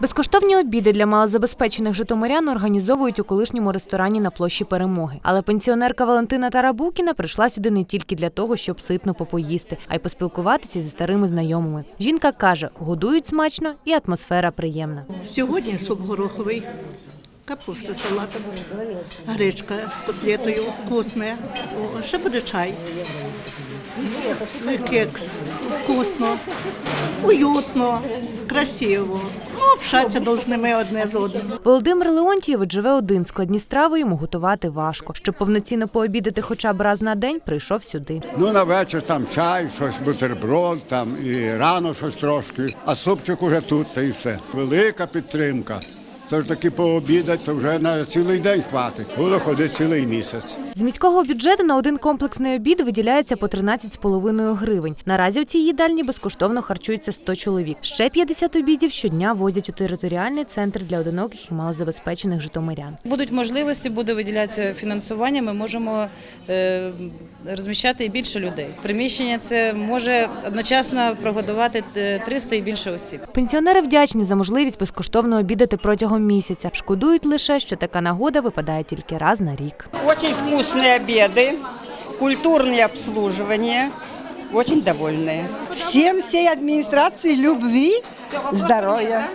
Безкоштовні обіди для малозабезпечених житомирян організовують у колишньому ресторані на площі Перемоги. Але пенсіонерка Валентина Тарабукіна прийшла сюди не тільки для того, щоб ситно попоїсти, а й поспілкуватися зі старими знайомими. Жінка каже, годують смачно і атмосфера приємна. Сьогодні суп гороховий, капуста салатом, гречка з котлетою, вкусне. Ще буде чай. Кекс. Вкусно, уютно, красиво. Ну, общатися повинні ми одне з одним. Володимир Леонтійович живе один. Складні страви йому готувати важко. Щоб повноцінно пообідати хоча б раз на день, прийшов сюди. Ну, на вечір там чай, щось бутерброд, там і рано щось трошки, а супчик уже тут та і все. Велика підтримка. Це ж таки пообідати, то вже на цілий день хватить. Буду ходити цілий місяць. З міського бюджету на один комплексний обід виділяється по 13,5 гривень. Наразі у цій їдальні безкоштовно харчується 100 чоловік. Ще 50 обідів щодня возять у територіальний центр для одиноких і малозабезпечених житомирян. Будуть можливості, буде виділятися фінансування. Ми можемо е, розміщати і більше людей. Приміщення це може одночасно прогодувати е, 300 і більше осіб. Пенсіонери вдячні за можливість безкоштовно обідати протягом місяця. Шкодують лише, що така нагода випадає тільки раз на рік. Очень вкусные обеды, культурное обслуживание. Очень довольные. Всем всей администрации любви, здоровья.